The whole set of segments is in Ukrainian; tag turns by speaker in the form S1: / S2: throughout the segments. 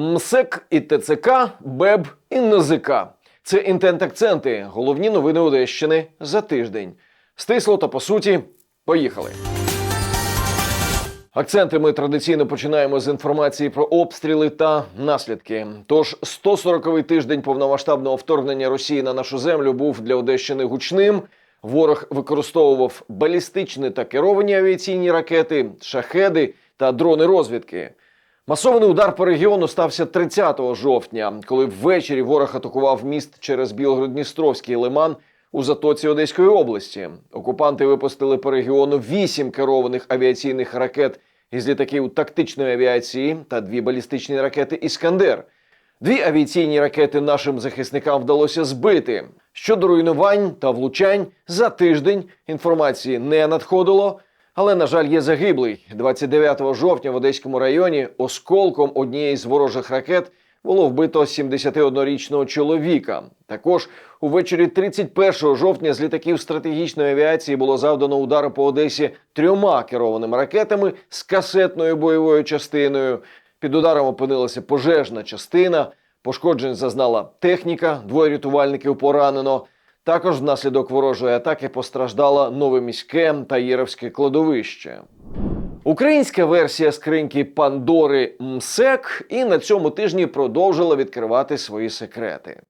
S1: МСЕК і ТЦК, БЕБ і НЗК. Це інтент-акценти, головні новини Одещини за тиждень. Стисло та по суті, поїхали. Акценти ми традиційно починаємо з інформації про обстріли та наслідки. Тож 140-й тиждень повномасштабного вторгнення Росії на нашу землю був для Одещини гучним. Ворог використовував балістичні та керовані авіаційні ракети, шахеди та дрони розвідки. Масований удар по регіону стався 30 жовтня, коли ввечері ворог атакував міст через Білгород-Дністровський лиман у затоці Одеської області. Окупанти випустили по регіону вісім керованих авіаційних ракет із літаків тактичної авіації та дві балістичні ракети Іскандер. Дві авіаційні ракети нашим захисникам вдалося збити. Щодо руйнувань та влучань за тиждень інформації не надходило. Але, на жаль, є загиблий. 29 жовтня в Одеському районі осколком однієї з ворожих ракет було вбито 71-річного чоловіка. Також увечері 31 жовтня з літаків стратегічної авіації було завдано удари по Одесі трьома керованими ракетами з касетною бойовою частиною. Під ударом опинилася пожежна частина. Пошкоджень зазнала техніка, двоє рятувальників поранено. Також внаслідок ворожої атаки постраждало новоміське та Єровське кладовище. Українська версія скриньки Пандори МСЕК і на цьому тижні продовжила відкривати свої секрети.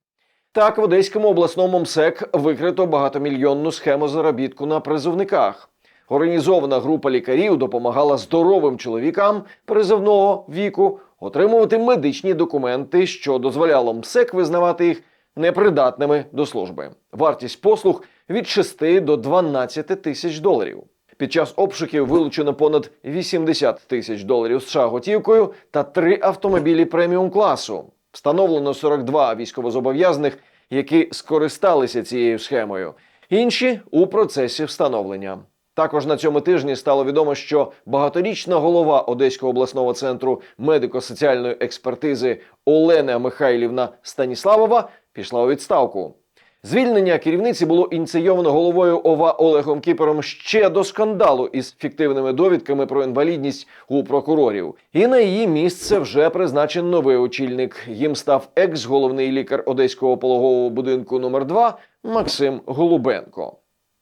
S1: Так, в Одеському обласному МСЕК викрито багатомільйонну схему заробітку на призовниках. Організована група лікарів допомагала здоровим чоловікам призовного віку отримувати медичні документи, що дозволяло МСЕК визнавати їх непридатними до служби. Вартість послуг від 6 до 12 тисяч доларів. Під час обшуків вилучено понад 80 тисяч доларів США готівкою та три автомобілі преміум класу. Встановлено 42 військовозобов'язаних, які скористалися цією схемою. Інші у процесі встановлення. Також на цьому тижні стало відомо, що багаторічна голова Одеського обласного центру медико-соціальної експертизи Олена Михайлівна Станіславова пішла у відставку. Звільнення керівниці було ініційовано головою ОВА Олегом Кіпером ще до скандалу із фіктивними довідками про інвалідність у прокурорів. І на її місце вже призначений новий очільник. Їм став екс-головний лікар Одеського пологового будинку номер 2 Максим Голубенко.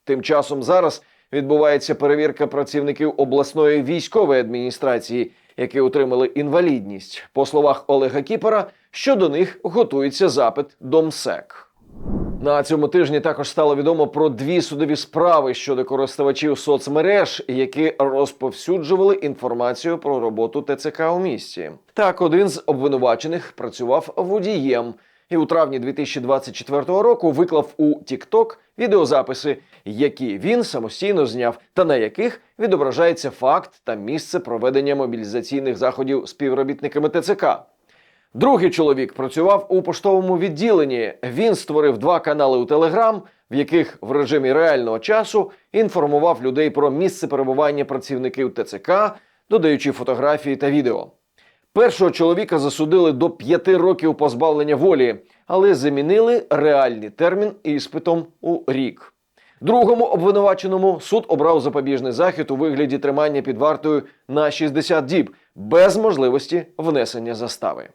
S1: Тим часом зараз відбувається перевірка працівників обласної військової адміністрації, які отримали інвалідність. По словах Олега Кіпера, що до них готується запит до МСЕК. На цьому тижні також стало відомо про дві судові справи щодо користувачів соцмереж, які розповсюджували інформацію про роботу ТЦК у місті. Так, один з обвинувачених працював водієм і у травні 2024 року виклав у TikTok відеозаписи, які він самостійно зняв, та на яких відображається факт та місце проведення мобілізаційних заходів співробітниками ТЦК. Другий чоловік працював у поштовому відділенні. Він створив два канали у Телеграм, в яких в режимі реального часу інформував людей про місце перебування працівників ТЦК, додаючи фотографії та відео. Першого чоловіка засудили до п'яти років позбавлення волі, але замінили реальний термін іспитом у рік. Другому обвинуваченому суд обрав запобіжний захід у вигляді тримання під вартою на 60 діб без можливості внесення застави.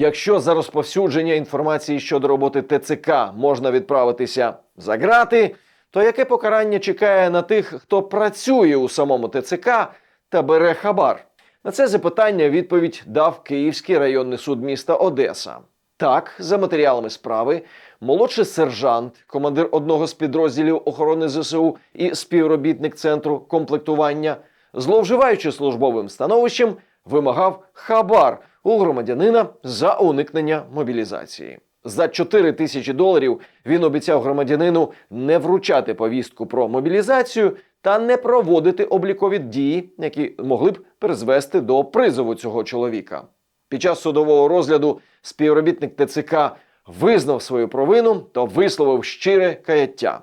S1: Якщо за розповсюдження інформації щодо роботи ТЦК можна відправитися за грати, то яке покарання чекає на тих, хто працює у самому ТЦК та бере хабар? На це запитання відповідь дав Київський районний суд міста Одеса. Так, за матеріалами справи, молодший сержант, командир одного з підрозділів охорони ЗСУ і співробітник центру комплектування, зловживаючи службовим становищем, вимагав хабар у громадянина за уникнення мобілізації. За 4 тисячі доларів він обіцяв громадянину не вручати повістку про мобілізацію та не проводити облікові дії, які могли б призвести до призову цього чоловіка. Під час судового розгляду співробітник ТЦК визнав свою провину та висловив щире каяття.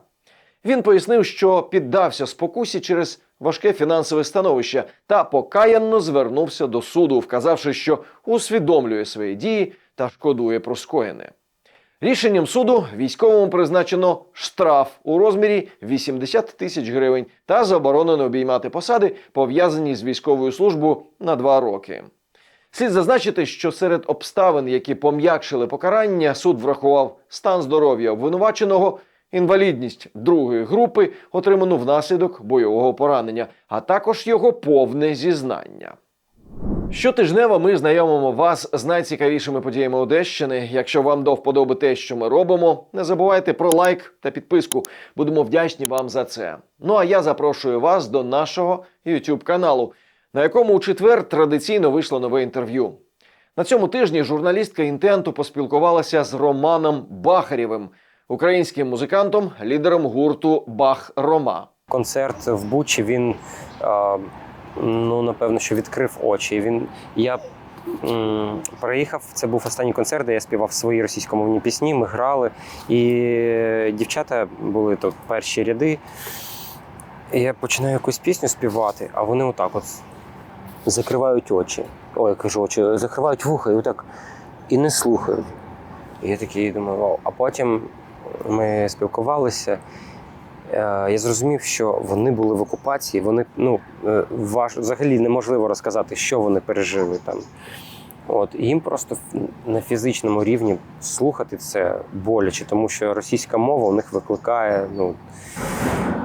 S1: Він пояснив, що піддався спокусі через важке фінансове становище та покаянно звернувся до суду, вказавши, що усвідомлює свої дії та шкодує про скоєне. Рішенням суду військовому призначено штраф у розмірі 80 тисяч гривень та заборонено обіймати посади, пов'язані з військовою службою на два роки. Слід зазначити, що серед обставин, які пом'якшили покарання, суд врахував стан здоров'я обвинуваченого, інвалідність другої групи, отриману внаслідок бойового поранення, а також його повне зізнання. Щотижнево ми знайомимо вас з найцікавішими подіями Одещини. Якщо вам до вподоби те, що ми робимо, не забувайте про лайк та підписку. Будемо вдячні вам за це. Ну а я запрошую вас до нашого YouTube каналу, на якому у четвер традиційно вийшло нове інтерв'ю. На цьому тижні журналістка інтенту поспілкувалася з Романом Бахарєвим, українським музикантом, лідером гурту Бах Рома.
S2: концерт в Бучі він ну напевно, що відкрив очі. Він я приїхав. Це був останній концерт, де я співав свої російськомовні пісні. Ми грали, і дівчата були тут перші ряди. І я починаю якусь пісню співати, а вони отак от закривають очі. Ой, я кажу, очі, закривають вуха і отак і не слухають. І я такий думаю, вау. А потім ми спілкувалися. Е, я зрозумів, що вони були в окупації. Вони ну е, важ взагалі неможливо розказати, що вони пережили там. От і їм просто на фізичному рівні слухати це боляче, тому що російська мова у них викликає ну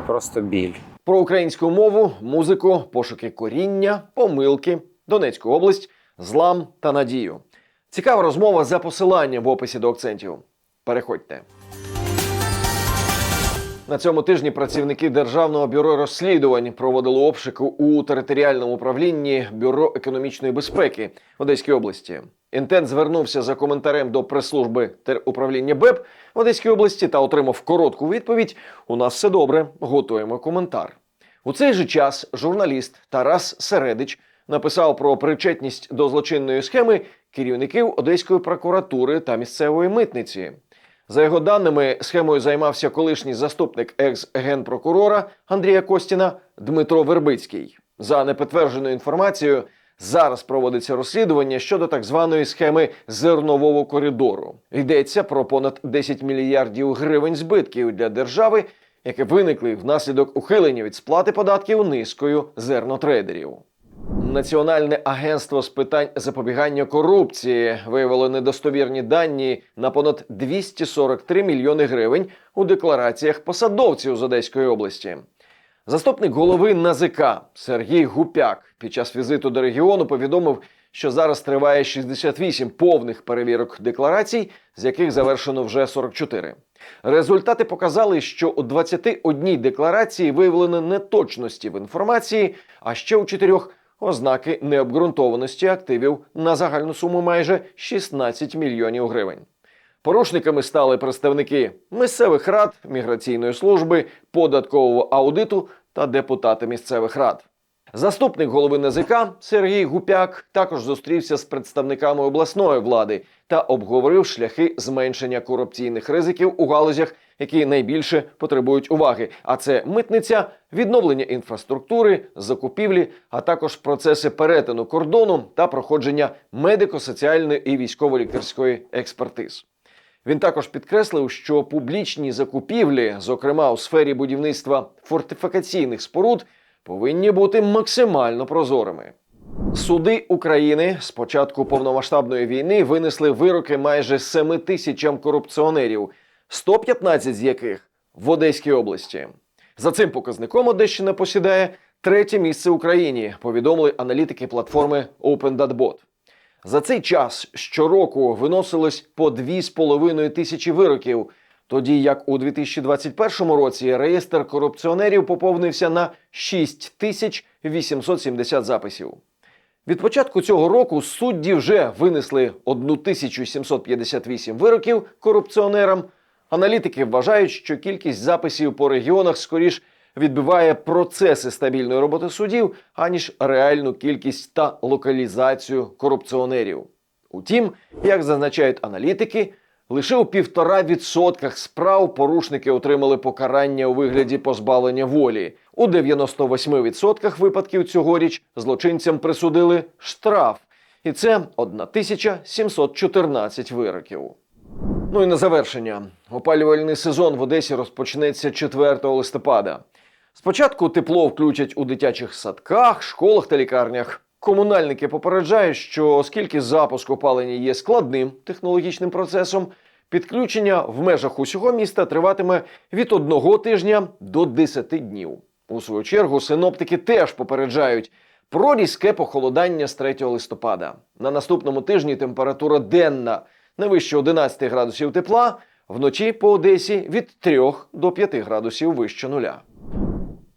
S2: просто біль.
S1: Про українську мову, музику, пошуки коріння, помилки, Донецьку область, злам та надію. Цікава розмова за посиланням в описі до акцентів. Переходьте. На цьому тижні працівники Державного бюро розслідувань проводили обшуки у територіальному управлінні Бюро економічної безпеки в Одеській області. Інтент звернувся за коментарем до прес-служби теруправління БЕП в Одеській області та отримав коротку відповідь: У нас все добре, готуємо коментар. У цей же час журналіст Тарас Середич написав про причетність до злочинної схеми керівників Одеської прокуратури та місцевої митниці. За його даними, схемою займався колишній заступник екс-генпрокурора Андрія Костіна Дмитро Вербицький. За непідтвердженою інформацією, зараз проводиться розслідування щодо так званої схеми зернового коридору. Йдеться про понад 10 мільярдів гривень збитків для держави, які виникли внаслідок ухилення від сплати податків низкою зернотрейдерів. Національне агентство з питань запобігання корупції виявило недостовірні дані на понад 243 мільйони гривень у деклараціях посадовців з Одеської області. Заступник голови НАЗК Сергій Гупяк під час візиту до регіону повідомив, що зараз триває 68 повних перевірок декларацій, з яких завершено вже 44. Результати показали, що у 21 декларації виявлено неточності в інформації, а ще у чотирьох ознаки необґрунтованості активів на загальну суму майже 16 мільйонів гривень. Порушниками стали представники місцевих рад, міграційної служби, податкового аудиту та депутати місцевих рад. Заступник голови НАЗК Сергій Гупяк також зустрівся з представниками обласної влади та обговорив шляхи зменшення корупційних ризиків у галузях, які найбільше потребують уваги. А це митниця, відновлення інфраструктури, закупівлі, а також процеси перетину кордону та проходження медико-соціальної і військово-лікарської експертиз. Він також підкреслив, що публічні закупівлі, зокрема у сфері будівництва фортифікаційних споруд, повинні бути максимально прозорими. Суди України з початку повномасштабної війни винесли вироки майже 7 тисячам корупціонерів, 115 з яких в Одеській області. За цим показником Одещина посідає третє місце Україні, повідомили аналітики платформи OpenDatBot. За цей час щороку виносилось по 2,5 тисячі вироків, тоді як у 2021 році реєстр корупціонерів поповнився на 6 тисяч 870 записів. Від початку цього року судді вже винесли 1758 вироків корупціонерам. Аналітики вважають, що кількість записів по регіонах скоріш відбиває процеси стабільної роботи судів, аніж реальну кількість та локалізацію корупціонерів. Утім, як зазначають аналітики, лише у півтора відсотках справ порушники отримали покарання у вигляді позбавлення волі. У 98% випадків цьогоріч злочинцям присудили штраф, і це 1714 вироків. Ну і на завершення. Опалювальний сезон в Одесі розпочнеться 4 листопада. Спочатку тепло включать у дитячих садках, школах та лікарнях. Комунальники попереджають, що оскільки запуск опалення є складним технологічним процесом, підключення в межах усього міста триватиме від одного тижня до 10 днів. У свою чергу синоптики теж попереджають про різке похолодання з 3 листопада. На наступному тижні температура денна не вище 11 градусів тепла, вночі по Одесі від 3 до 5 градусів вище нуля.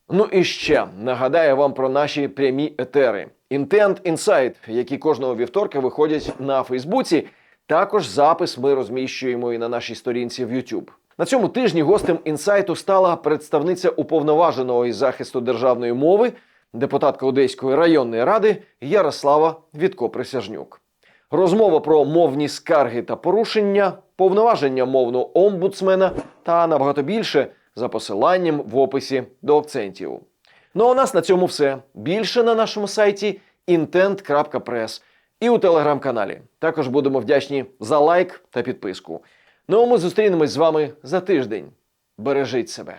S1: Ну і ще нагадаю вам про наші прямі етери. Intent Insight, які кожного вівторка виходять на Фейсбуці. Також запис ми розміщуємо і на нашій сторінці в YouTube. На цьому тижні гостем інсайту стала представниця уповноваженого із захисту державної мови, депутатка Одеської районної ради Ярослава Вітко-Присяжнюк. Розмова про мовні скарги та порушення, повноваження мовного омбудсмена та набагато більше за посиланням в описі до акцентів. Ну а у нас на цьому все. Більше на нашому сайті intent.press і у телеграм-каналі. Також будемо вдячні за лайк та підписку. Ну а ми зустрінемось з вами за тиждень. Бережіть себе.